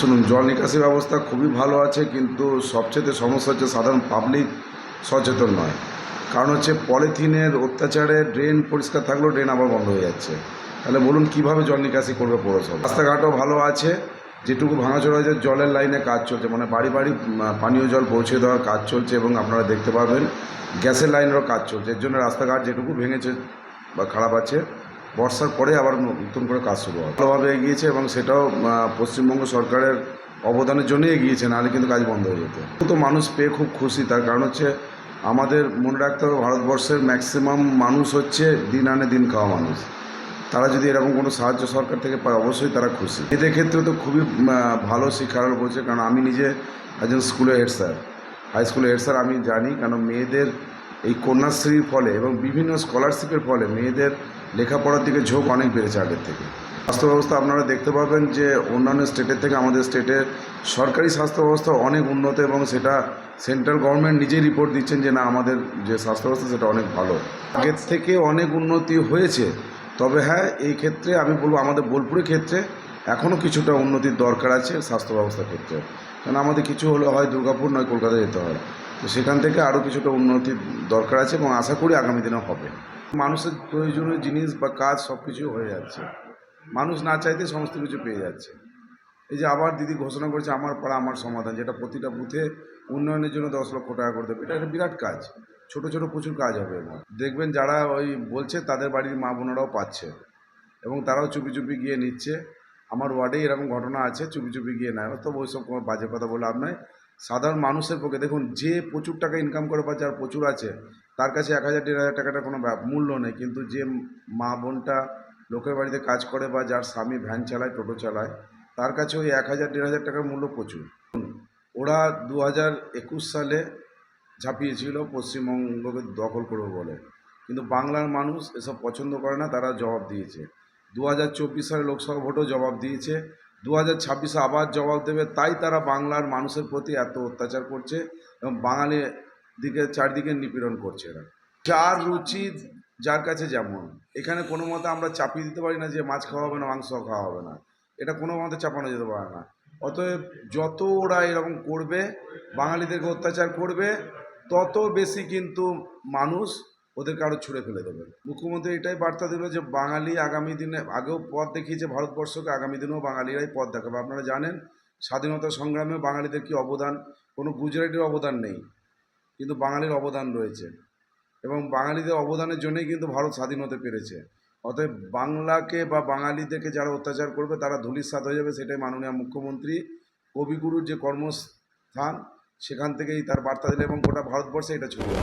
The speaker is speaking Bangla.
শুনুন, জল নিকাশি ব্যবস্থা খুবই ভালো আছে, কিন্তু সবচেয়ে সমস্যা হচ্ছে সাধারণ পাবলিক সচেতন নয়। কারণ হচ্ছে পলিথিনের অত্যাচারে ড্রেন পরিষ্কার থাকলেও ড্রেন আবার বন্ধ হয়ে যাচ্ছে। তাহলে বলুন, কীভাবে জল নিকাশি করবে পৌরসভা? রাস্তাঘাটও ভালো আছে, যেটুকু ভাঙাচোরা হয়েছে, জলের লাইনে কাজ চলছে মানে বাড়ি বাড়ি পানীয় জল পৌঁছে দেওয়ার কাজ চলছে এবং আপনারা দেখতে পাবেন, গ্যাসের লাইনেরও কাজ চলছে। এর জন্য রাস্তাঘাট যেটুকু ভেঙেছে বা খারাপ আছে বর্ষার পরে আবার নতুন করে কাজ শুরু হবে। ভালোভাবে এগিয়েছে এবং সেটাও পশ্চিমবঙ্গ সরকারের অবদানের জন্যই এগিয়েছে, নাহলে কিন্তু কাজ বন্ধ হয়ে যেত। তো মানুষ পেয়ে খুব খুশি। তার কারণ হচ্ছে আমাদের মনে রাখতে হবে, ভারতবর্ষের ম্যাক্সিমাম মানুষ হচ্ছে দিন আনে দিন খাওয়া মানুষ। তারা যদি এরকম কোনো সাহায্য সরকার থেকে পায়, অবশ্যই তারা খুশি। এদের ক্ষেত্রে তো খুবই ভালো শিক্ষার বলছে কারণ আমি নিজে একজন স্কুলের হেড স্যার হাই স্কুলের হেড স্যার আমি জানি, কারণ মেয়েদের এই কন্যাশ্রীর ফলে এবং বিভিন্ন স্কলারশিপের ফলে মেয়েদের লেখাপড়ার দিকে ঝোঁক অনেক বেড়েছে আগের থেকে। স্বাস্থ্য ব্যবস্থা আপনারা দেখতে পাবেন যে অন্যান্য স্টেটের থেকে আমাদের স্টেটের সরকারি স্বাস্থ্য ব্যবস্থা অনেক উন্নত এবং সেটা সেন্ট্রাল গভর্নমেন্ট নিজেই রিপোর্ট দিচ্ছেন যে না, আমাদের যে স্বাস্থ্য ব্যবস্থা সেটা অনেক ভালো। আগের থেকে অনেক উন্নতি হয়েছে, তবে হ্যাঁ এই ক্ষেত্রে আমি বলব আমাদের বোলপুরের ক্ষেত্রে এখনও কিছুটা উন্নতির দরকার আছে স্বাস্থ্য ব্যবস্থার ক্ষেত্রে। কারণ আমাদের কিছু হলে হয় দুর্গাপুর, নয় কলকাতা যেতে হয়। তো সেখান থেকে আরও কিছুটা উন্নতির দরকার আছে এবং আশা করি আগামী দিনে হবে। মানুষের প্রয়োজনীয় জিনিস বা কাজ সব কিছু হয়ে যাচ্ছে। মানুষ না চাইতে সমস্ত কিছু পেয়ে যাচ্ছে। এই যে আবার দিদি ঘোষণা করেছে, আমার পাড়া, আমার সমাধান যেটা প্রতিটা বুথে উন্নয়নের জন্য দশ লক্ষ টাকা করে দেবে। এটা একটা বিরাট কাজ। ছোট ছোট প্রচুর কাজ হবে এবার দেখবেন যারা ওই বলছে, তাদের বাড়ির মা বোনেরাও পাচ্ছে। এবং তারাও চুপি চুপি গিয়ে নিচ্ছে। আমার ওয়ার্ডে এরকম ঘটনা আছে, চুপি চুপি গিয়ে নেয়। তো ওইসব কোনো বাজে কথা বলে নয় সাধারণ মানুষের পক্ষে, দেখুন, যে প্রচুর টাকা ইনকাম করে বা যার প্রচুর আছে, তার কাছে এক হাজার, দেড় হাজার টাকাটা কোনো মূল্য নেই। কিন্তু যে মা বোনটা লোকের বাড়িতে কাজ করে বা যার স্বামী ভ্যান চালায়, টোটো চালায়, তার কাছে ওই এক হাজার, দেড় হাজার টাকার মূল্য প্রচুর। ওরা দু হাজার একুশ সালে ঝাঁপিয়েছিল, পশ্চিমবঙ্গকে দখল করবে বলে। কিন্তু বাংলার মানুষ এসব পছন্দ করে না, তারা জবাব দিয়েছে। দু হাজার চব্বিশ সালে লোকসভা ভোটও জবাব দিয়েছে। দু হাজার ছাব্বিশে আবার জবাব দেবে, তাই তারা বাংলার মানুষের প্রতি এত অত্যাচার করছে এবং বাঙালি দিকে চারদিকে নিপীড়ন করছে এরা। যার রুচি, যার কাছে যেমন। এখানে কোনো মতে আমরা চাপিয়ে দিতে পারি না যে মাছ খাওয়া হবে না, মাংস খাওয়া হবে না। এটা কোনো মতে চাপানো যেতে পারে না। অতএব যত ওরা এরকম করবে, বাঙালিদেরকে অত্যাচার করবে, তত বেশি কিন্তু মানুষ ওদেরকে আরও ছুঁড়ে ফেলে দেবে। মুখ্যমন্ত্রী এটাই বার্তা দিল যে, বাঙালি আগামী দিনে, আগেও পথ দেখিয়েছে ভারতবর্ষকে আগামী দিনেও বাঙালিরাই পথ দেখাবে। আপনারা জানেন, স্বাধীনতা সংগ্রামে বাঙালিদের কি অবদান? কোনো গুজরাটের অবদান নেই, কিন্তু বাঙালির অবদান রয়েছে। এবং বাঙালিদের অবদানের জন্যই কিন্তু ভারত স্বাধীন হতে পেরেছে। অতএব বাংলাকে বা বাঙালিদেরকে যারা অত্যাচার করবে, তারা ধূলিসাৎ হয়ে যাবে, সেটাই মাননীয় মুখ্যমন্ত্রী কবিগুরুর যে কর্মস্থান, সেখান থেকেই তার বার্তা দিলে এবং গোটা ভারতবর্ষে এটা ছড়িয়ে।